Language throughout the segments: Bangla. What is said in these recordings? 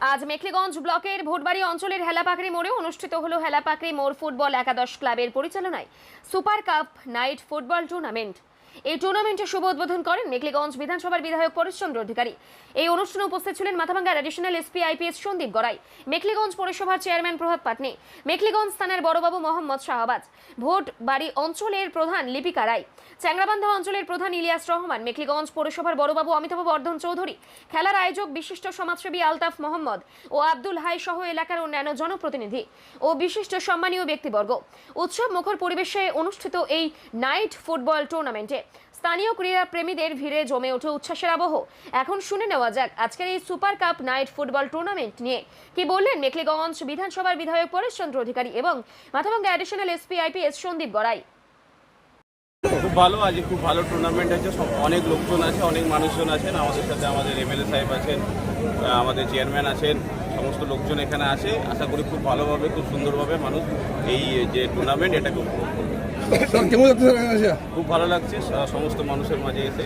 আজ মেখলিগঞ্জ ব্লকের ভোটবাড়ি অঞ্চলের হেলাপাকড়ি মোড়ে অনুষ্ঠিত হল হেলাপাকড়ি মোড় ফুটবল একাদশ ক্লাবের পরিচালনায় super cup night football tournament. এই টুর্নামেন্টের শুভ উদ্বোধন করেন মেখলিগঞ্জ বিধানসভার বিধায়ক পরেশচন্দ্র অধিকারী। এই অনুষ্ঠানে উপস্থিত ছিলেন Mathabhanga additional SP IPS Sandip Garai, Mekhliganj পৌরসভার চেয়ারম্যান প্রভাত পাটনি, মেখলিগঞ্জ থানার বড়বাবু মোহাম্মদ শাহবাজ, ভোট বাড়ি অঞ্চলের প্রধান লিপিকা রায়, চ্যাংরাবান্ধা অঞ্চলের প্রধান ইলিয়াস রহমান, মেখলিগঞ্জ পৌরসভার বড়বাবু অমিতাভ বর্ধন চৌধুরী, খেলার আয়োজক বিশিষ্ট সমাজসেবী আলতাফ মোহাম্মদ ও আব্দুল হাই সহ এলাকার অন্যান্য জনপ্রতিনিধি ও বিশিষ্ট সম্মানীয় ব্যক্তিবর্গ। উৎসব মুখর পরিবেশে অনুষ্ঠিত এই নাইট ফুটবল টুর্নামেন্টে স্থানীয় ক্রীড়া প্রেমীদের ভিড়ে জমে ওঠে উচ্ছ্বাসের আবহ। এখন শুনে নেওয়া যাক আজকের এই super cup night football tournament নিয়ে। কি বললেন মেখলিগঞ্জ বিধানসভার বিধায়ক পরেশচন্দ্র অধিকারী এবং Mathabhanga additional SP IPS Sandeep Garai. খুব ভালো, আজকে খুব ভালো টুর্নামেন্ট আছে। সব অনেক লোকজন আছে, অনেক মানুষজন আছেন। আমাদের সাথে আমাদের এমএলএ সাহেব আছেন আমাদের চেয়ারম্যান আছেন, সমস্ত লোকজন এখানে আসে আশা করি খুব ভালোভাবে, খুব সুন্দরভাবে মানুষ এই যে টুর্নামেন্ট এটাকে উপভোগ। স্যার কেমন লাগছে স্যার খুব ভালো লাগছে সমস্ত মানুষের মাঝে এসে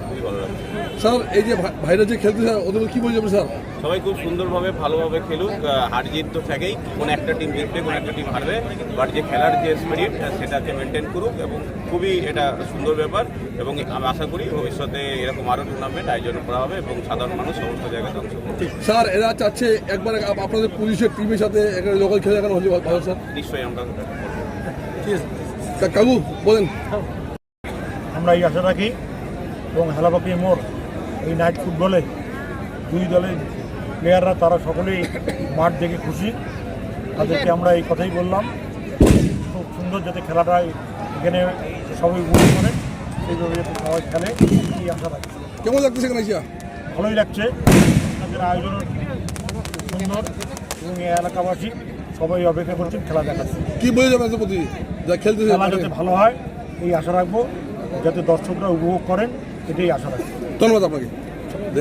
খুবই ভালো লাগছে। স্যার এই যে ভাই- ভাইরা যে খেলতে স্যার ওদের কি বলছেন স্যার? সবাই খুব সুন্দরভাবে ভালোভাবে খেলুক। হার জিত তো থাকেই। কোনো একটা টিম জিতবে কোনো একটা টিম হারবে। বাট যে খেলার যে স্পিরিট সেটাকে মেনটেন করুক এবং খুবই এটা সুন্দর ব্যাপার এবং আমি আশা করি ভবিষ্যতে এরকম আরও টুর্নামেন্ট আয়োজন করা হবে এবং সাধারণ মানুষ সমস্ত জায়গাতে অংশগ্রহণ স্যার এরা চাচ্ছে একবার আপনাদের পুলিশের টিমের সাথে এখানে লোকাল খেলে ভালো স্যার? নিশ্চয়ই আমরা কা- কাকু বলেন। আমরা এই আশা রাখি এবং হেলাপাকি মোড় এই নাইট ফুটবলে দুই দলের প্লেয়াররা তারা সকলেই মাঠ দেখে খুশি। তাদেরকে আমরা এই কথাই বললাম। খুব সুন্দর যাতে খেলাটা এখানে সবাই উপভোগ করে সেইভাবে যাতে সবাই খেলে এই আশা রাখি। কেমন লাগতেছে এখানে ভালোই লাগছে। তাদের আয়োজন সুন্দর এবং এলাকাবাসী সবাই অপেক্ষা করছেন খেলা দেখাচ্ছে। কি বলে এদের প্রতি খেলা যাতে ভালো হয় এই আশা রাখব। যাতে দর্শকরা উপভোগ করেন এটাই আশা রাখব। ধন্যবাদ আপনাকে।